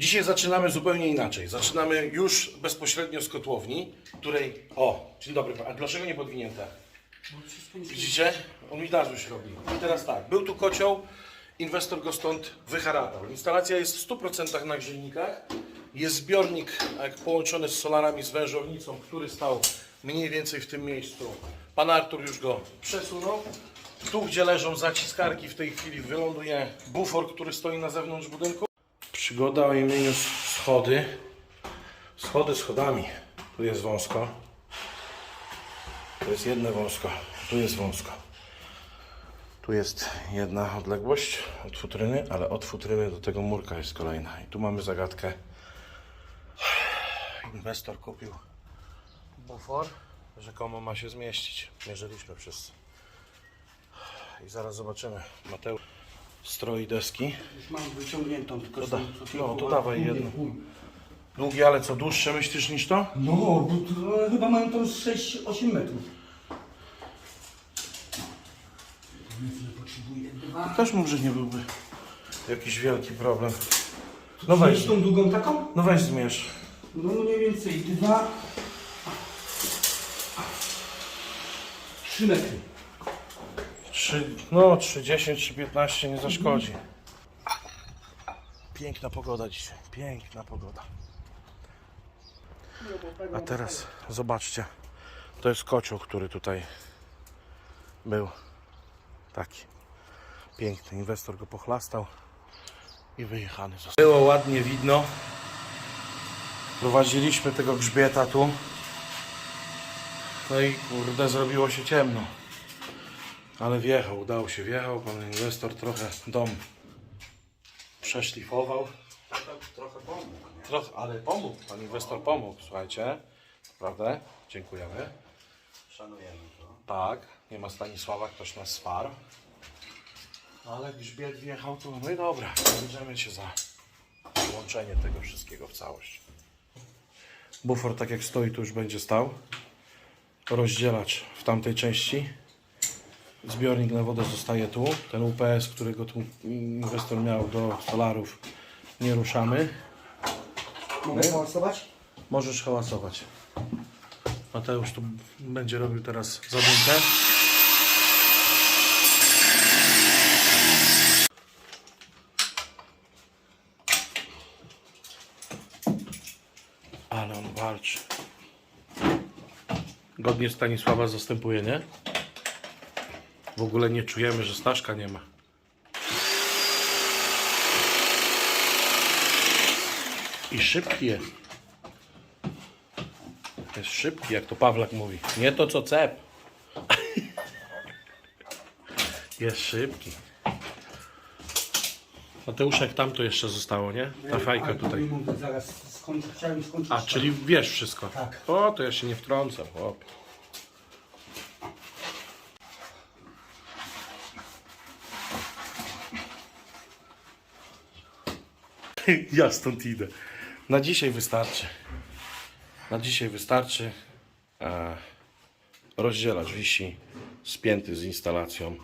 Dzisiaj zaczynamy zupełnie inaczej. Zaczynamy już bezpośrednio z kotłowni, której... O, dzień dobry, a dlaczego nie podwinięte? Widzicie? On mi darzyć robi. I teraz tak, był tu kocioł, inwestor go stąd wyharatał. Instalacja jest w 100% na grzejnikach. Jest zbiornik połączony z solarami, z wężownicą, który stał mniej więcej w tym miejscu. Pan Artur już go przesunął. Tu, gdzie leżą zaciskarki, w tej chwili wyląduje bufor, który stoi na zewnątrz budynku. Przygoda o imieniu schody. Schody schodami. Tu jest wąsko. To jest jedno wąsko, tu jest wąsko. Tu jest jedna odległość od futryny, ale od futryny do tego murka jest kolejna. I tu mamy zagadkę. Inwestor kupił bufor, rzekomo ma się zmieścić. Mierzyliśmy wszyscy. I zaraz zobaczymy. Mateusz stroi deski. Już mam wyciągniętą, tylko To da- no, to dawaj jedno. Długie, ale co dłuższe myślisz niż to? No, bo to, chyba mają to 6-8 metrów. Dwa. Też może nie byłby jakiś wielki problem. No weź, Weź tą długą taką? no weź zmierz. No mniej więcej dwa. Trzy metry. 3, no 3, 10 czy 15 nie zaszkodzi. Piękna pogoda dzisiaj, piękna pogoda. A teraz zobaczcie, to jest kocioł, który tutaj był. Taki piękny. Inwestor go pochlastał i wyjechany został. Było ładnie widno. Prowadziliśmy tego grzbieta tu. No i kurde, zrobiło się ciemno. Ale wjechał, udało się, wjechał. Pan inwestor trochę dom przeszlifował. Trochę pomógł? Trochę, ale pomógł, pan inwestor pomógł, słuchajcie. Naprawdę, dziękujemy. Szanujemy to. Tak, nie ma Stanisława, ktoś nas sparł. Ale grzbiet wjechał tu, no i dobra, bierzemy się za łączenie tego wszystkiego w całość. Bufor tak jak stoi, tu już będzie stał. Rozdzielacz w tamtej części. Zbiornik na wodę zostaje tu. Ten UPS, którego tu inwestor miał do solarów, nie ruszamy. Mogę My? hałasować? Możesz hałasować. Mateusz tu będzie robił teraz zadumkę. Ale on walczy. Godnie Stanisława zastępuje, nie? W ogóle nie czujemy, że Staszka nie ma. I szybki jest. Jest szybki, jak to Pawlak mówi. Nie to co cep. Jest szybki. Mateuszek, tam to jeszcze zostało, nie? Ta fajka tutaj. Zaraz skończę, chciałem skończyć. A, czyli wiesz wszystko. Tak. O, to ja się nie wtrącę, chłop. Ja stąd idę. Na dzisiaj wystarczy. Na dzisiaj wystarczy. E, rozdzielacz wisi spięty z instalacją,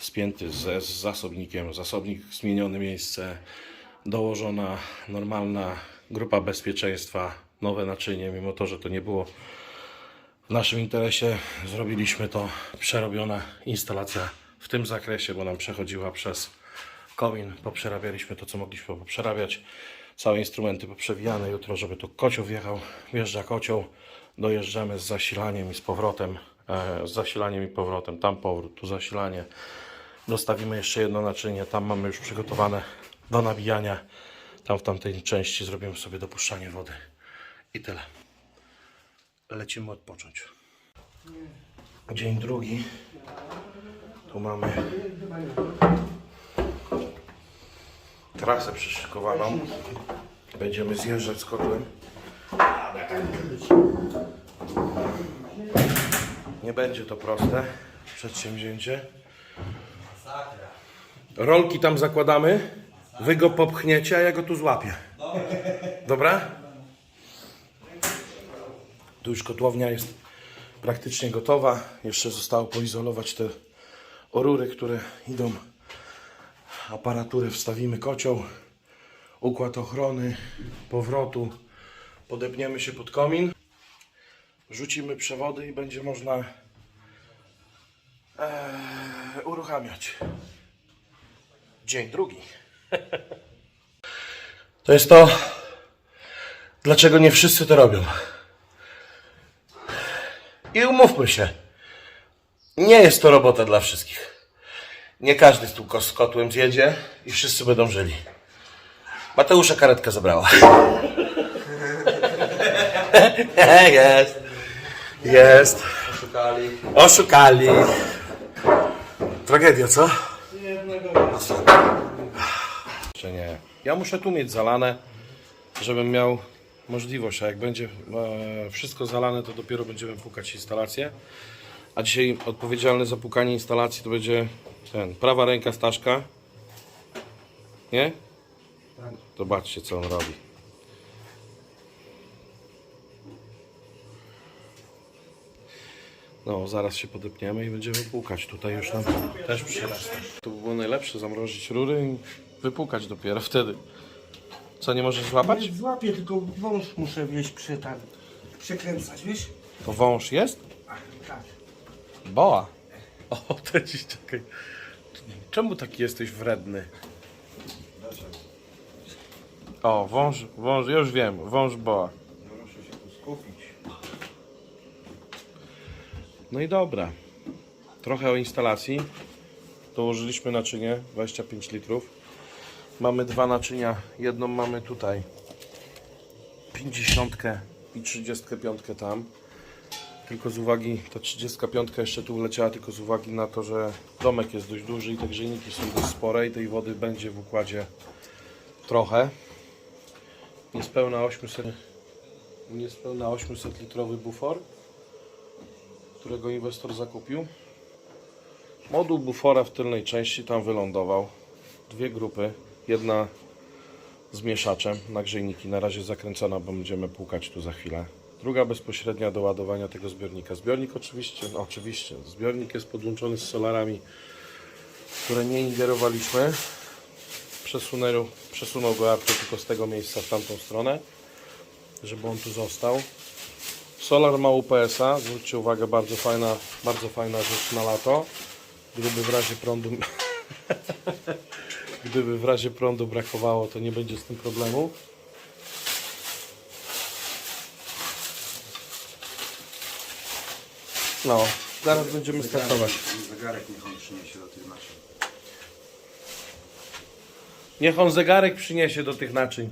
spięty z, z zasobnikiem, zasobnik zmienione miejsce, dołożona normalna grupa bezpieczeństwa, nowe naczynie, mimo to, że to nie było w naszym interesie, zrobiliśmy to, przerobiona instalacja w tym zakresie, bo nam przechodziła przez komin, poprzerabialiśmy to, co mogliśmy poprzerabiać, całe instrumenty poprzewijane, jutro, żeby tu kocioł wjechał, wjeżdża kocioł, dojeżdżamy z zasilaniem i z powrotem, e, z zasilaniem i powrotem, tam powrót, tu zasilanie, dostawimy jeszcze jedno naczynie, tam mamy już przygotowane do nabijania, tam w tamtej części zrobimy sobie dopuszczanie wody. I tyle. Lecimy odpocząć. Dzień drugi. Tu mamy trasę przyszykowaną. Będziemy zjeżdżać z kotłem. Nie będzie to proste przedsięwzięcie. Rolki tam zakładamy. Wy go popchniecie, a ja go tu złapię. Dobra? Tu już kotłownia jest praktycznie gotowa. Jeszcze zostało poizolować te orury, które idą. Aparaturę wstawimy kocioł. układ ochrony, powrotu. Podepniemy się pod komin, rzucimy przewody i będzie można e, uruchamiać. Dzień drugi. To jest to, dlaczego nie wszyscy to robią. I umówmy się, nie jest to robota dla wszystkich. Nie każdy z tu z kotłem zjedzie i wszyscy będą żyli. Mateusza karetka zabrała. jest. Jest. Oszukali. Oszukali. Tragedia, co? Jeszcze nie. Ja muszę tu mieć zalane, żebym miał możliwość, a jak będzie e, wszystko zalane, to dopiero będziemy pukać instalację. A dzisiaj odpowiedzialny za pukanie instalacji to będzie ten, prawa ręka Staszka. Nie? Tak. Zobaczcie co on robi. No, zaraz się podepniemy i będziemy pukać. Tutaj już nam też przyrasta. To by było najlepsze, zamrozić rury i wypukać dopiero wtedy. Co, nie możesz złapać? Złapię, tylko wąż muszę wieść przy tam. Przekręcać, wiesz? To wąż jest? Tak. Boa. O, to ci czekaj. Czemu taki jesteś wredny? O, wąż, wąż, już wiem, wąż boa. Muszę się tu skupić. No i dobra. Trochę o instalacji. Dołożyliśmy naczynie 25 litrów. Mamy dwa naczynia. Jedną mamy tutaj 50 i 35 tam. Tylko z uwagi, ta 35 jeszcze tu wleciała tylko z uwagi na to, że domek jest dość duży i te grzejniki są dość spore i tej wody będzie w układzie trochę. Niespełna 800, niespełna 800 litrowy bufor którego inwestor zakupił. Moduł bufora w tylnej części tam wylądował. Dwie grupy. Jedna z mieszaczem na grzejniki. Na razie zakręcona, bo będziemy płukać tu za chwilę. Druga bezpośrednia do ładowania tego zbiornika. Zbiornik oczywiście, no oczywiście, zbiornik jest podłączony z solarami, które nie ingerowaliśmy. Przesunął, przesunął go Artur tylko z tego miejsca w tamtą stronę, żeby on tu został. Solar ma UPS-a, zwróćcie uwagę, bardzo fajna, bardzo fajna rzecz na lato. Gdyby w razie prądu gdyby w razie prądu brakowało, to nie będzie z tym problemu. No, zaraz będziemy startować. Zegarek niech on przyniesie do tych naszych. Niech on zegarek przyniesie do tych naczyń.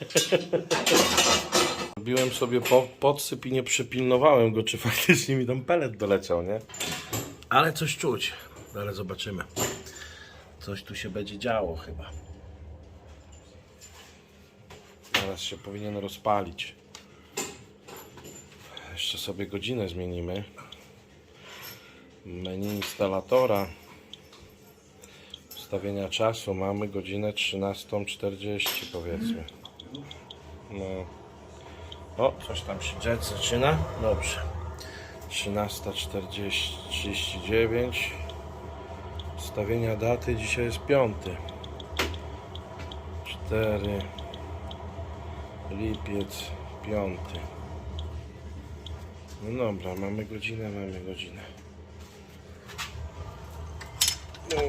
Robiłem sobie po, podsyp i nie przypilnowałem go, czy faktycznie mi tam pelet doleciał, nie? Ale coś czuć. Ale zobaczymy. Coś tu się będzie działo chyba. Teraz się powinien rozpalić. Jeszcze sobie godzinę zmienimy. Menu instalatora ustawienia czasu mamy godzinę 13.40 powiedzmy. No. O, coś tam się dziać zaczyna. Dobrze. 13.39 Ustawienia daty dzisiaj jest 5 4 Lipiec 5 No dobra, mamy godzinę, mamy godzinę. No.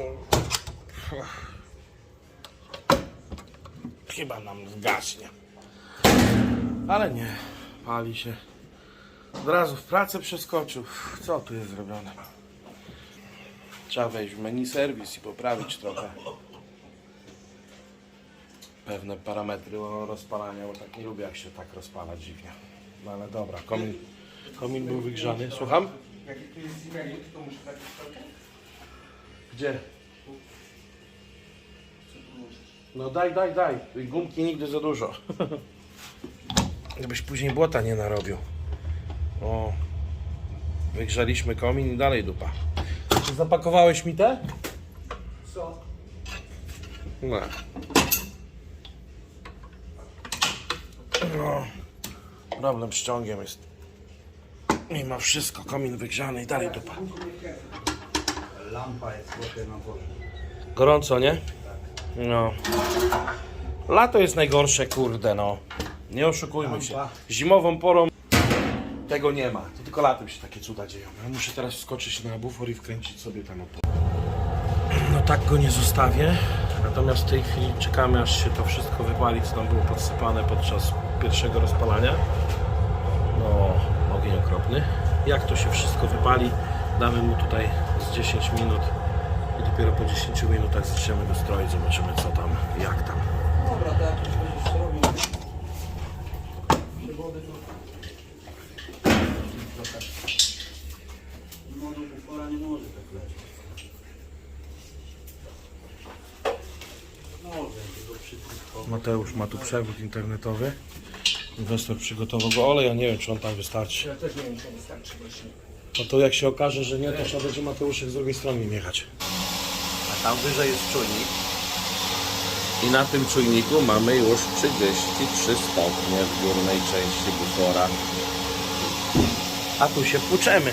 Chyba nam zgaśnie. Ale nie, pali się. Od razu w pracę przeskoczył. Co tu jest zrobione? Trzeba wejść w menu serwis i poprawić trochę pewne parametry rozpalania, bo tak nie lubię jak się tak rozpala dziwnie. No ale dobra, komin, komin był wygrzany. Słucham? Jak tu jest to muszę? Gdzie? No daj, daj, daj. Gumki nigdy za dużo. Gdybyś później błota nie narobił. O. Wygrzaliśmy komin i dalej dupa. Czy zapakowałeś mi te? Co? No. No. Problem z ciągiem jest. Mimo wszystko, komin wygrzany i dalej dupa. Lampa jest chłopie na. Gorąco, nie? No. Lato jest najgorsze, kurde, no. Nie oszukujmy się. Zimową porą tego nie ma. To tylko latem się takie cuda dzieją. Ja muszę teraz wskoczyć na bufor i wkręcić sobie tam opór. No tak go nie zostawię. Natomiast w tej chwili czekamy aż się to wszystko wypali, co tam było podsypane podczas pierwszego rozpalania. Ogień okropny. Jak to się wszystko wypali, damy mu tutaj z 10 minut i dopiero po 10 minutach zaczniemy go stroić, zobaczymy co tam, jak tam. Dobra, to jak już będziesz robił. Przewody to... Mono bufora nie może tak lecieć. Może. Mateusz ma tu przewód internetowy. Inwestor przygotował go, ale ja nie wiem czy on tam wystarczy. Ja też nie wiem, czy wystarczy właśnie. No to jak się okaże, że nie, to trzeba będzie Mateuszek z drugiej strony nim jechać. A tam wyżej jest czujnik. I na tym czujniku mamy już 33 stopnie w górnej części bufora. A tu się płuczemy.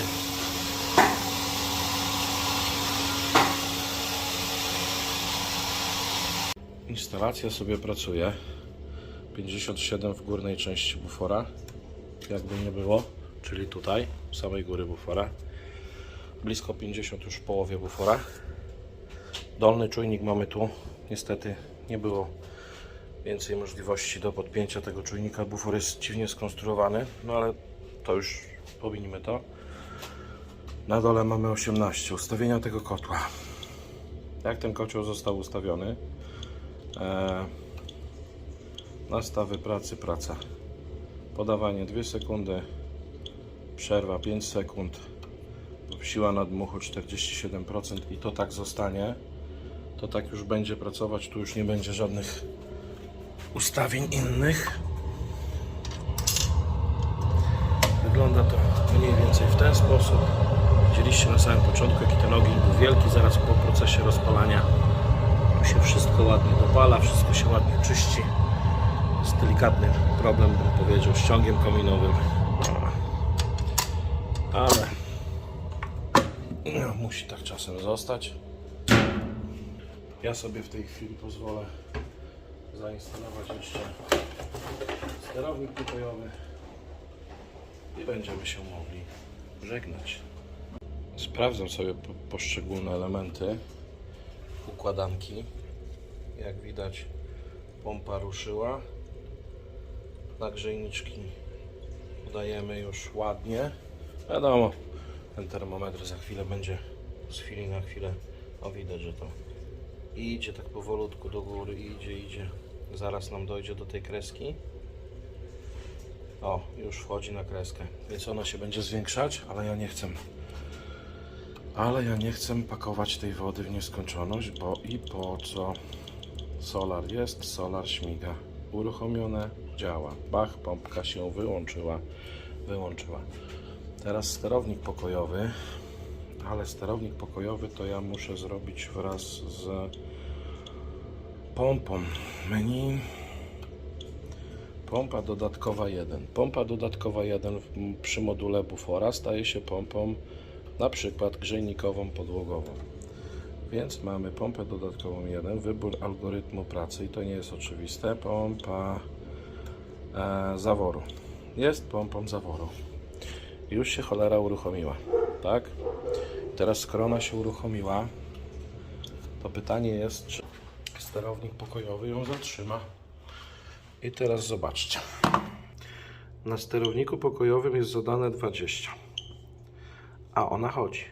Instalacja sobie pracuje. 57 w górnej części bufora. Jakby nie było, czyli tutaj, w samej góry bufora. Blisko 50 już w połowie bufora. Dolny czujnik mamy tu. Niestety nie było więcej możliwości do podpięcia tego czujnika. Bufor jest dziwnie skonstruowany, no ale to już pominimy to. Na dole mamy 18. Ustawienia tego kotła. Jak ten kocioł został ustawiony? Eee, nastawy pracy, praca. Podawanie 2 sekundy, przerwa 5 sekund, siła nadmuchu 47% i to tak zostanie to tak już będzie pracować, tu już nie będzie żadnych ustawień innych. Wygląda to mniej więcej w ten sposób. Widzieliście na samym początku, jaki ten ogień był wielki, zaraz po procesie rozpalania tu się wszystko ładnie dopala, wszystko się ładnie czyści. Jest delikatny problem, bym powiedział, z ciągiem kominowym. Ale no, musi tak czasem zostać. Ja sobie w tej chwili pozwolę zainstalować jeszcze sterownik pokojowy i będziemy się mogli żegnać. Sprawdzam sobie po- poszczególne elementy układanki. Jak widać pompa ruszyła. Nagrzejniczki podajemy już ładnie. Wiadomo, ten termometr za chwilę będzie z chwili na chwilę. O widać, że to idzie tak powolutku do góry, idzie, idzie. Zaraz nam dojdzie do tej kreski. O, już wchodzi na kreskę. Więc ona się będzie zwiększać, ale ja nie chcę. Ale ja nie chcę pakować tej wody w nieskończoność, bo i po co? Solar jest, solar śmiga. Uruchomione, działa. Bach, pompka się wyłączyła. Wyłączyła. Teraz sterownik pokojowy ale sterownik pokojowy to ja muszę zrobić wraz z pompą menu pompa dodatkowa 1 pompa dodatkowa 1 w- przy module bufora staje się pompą na przykład grzejnikową podłogową więc mamy pompę dodatkową 1 wybór algorytmu pracy i to nie jest oczywiste pompa zaworu jest pompą zaworu już się cholera uruchomiła tak Teraz skoro ona się uruchomiła, to pytanie jest, czy sterownik pokojowy ją zatrzyma. I teraz zobaczcie. Na sterowniku pokojowym jest zadane 20. A ona chodzi.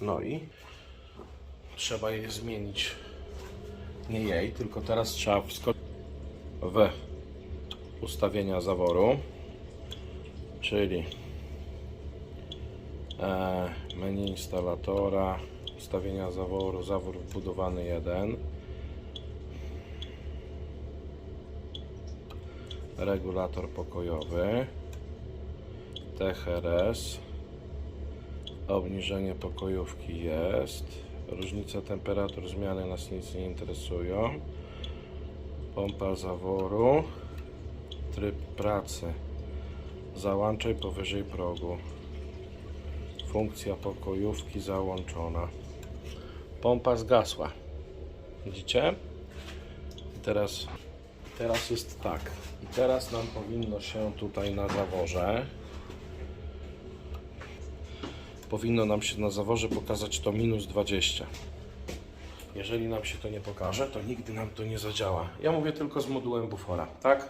No i trzeba jej zmienić. Nie jej, tylko teraz trzeba wskoczyć w ustawienia zaworu, czyli E, menu instalatora, ustawienia zaworu, zawór wbudowany 1. Regulator pokojowy. THRS. Obniżenie pokojówki jest. Różnica temperatur zmiany nas nic nie interesują. Pompa zaworu. Tryb pracy. Załączaj powyżej progu. Funkcja pokojówki załączona. Pompa zgasła. Widzicie? teraz, teraz jest tak. I teraz nam powinno się tutaj na zaworze powinno nam się na zaworze pokazać to minus 20. Jeżeli nam się to nie pokaże, to nigdy nam to nie zadziała. Ja mówię tylko z modułem bufora, tak?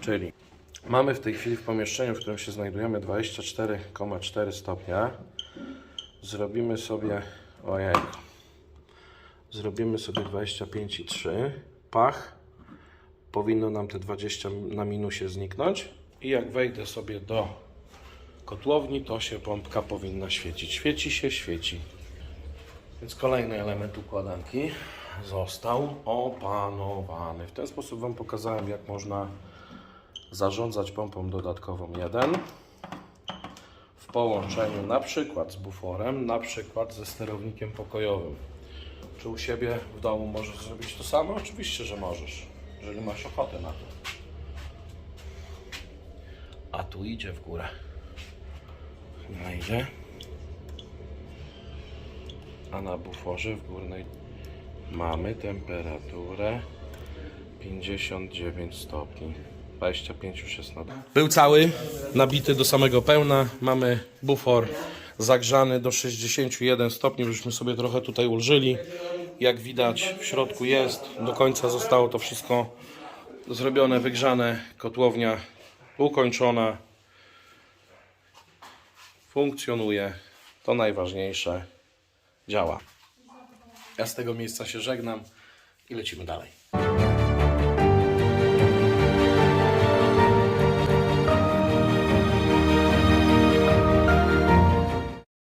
Czyli mamy w tej chwili w pomieszczeniu, w którym się znajdujemy 24,4 stopnia. Zrobimy sobie, ojej, zrobimy sobie 25,3. Pach. Powinno nam te 20 na minusie zniknąć. I jak wejdę sobie do kotłowni, to się pompka powinna świecić. Świeci się, świeci. Więc kolejny element układanki został opanowany. W ten sposób Wam pokazałem, jak można zarządzać pompą dodatkową 1 w połączeniu na przykład z buforem, na przykład ze sterownikiem pokojowym. Czy u siebie w domu możesz zrobić to samo? Oczywiście, że możesz, jeżeli masz ochotę na to. A tu idzie w górę. No idzie. A na buforze w górnej mamy temperaturę 59 stopni. 25 już jest nadal. Był cały, nabity do samego pełna. Mamy bufor zagrzany do 61 stopni. Żeśmy sobie trochę tutaj ulżyli. Jak widać w środku jest. Do końca zostało to wszystko zrobione, wygrzane. Kotłownia ukończona. Funkcjonuje. To najważniejsze. Działa. Ja z tego miejsca się żegnam i lecimy dalej.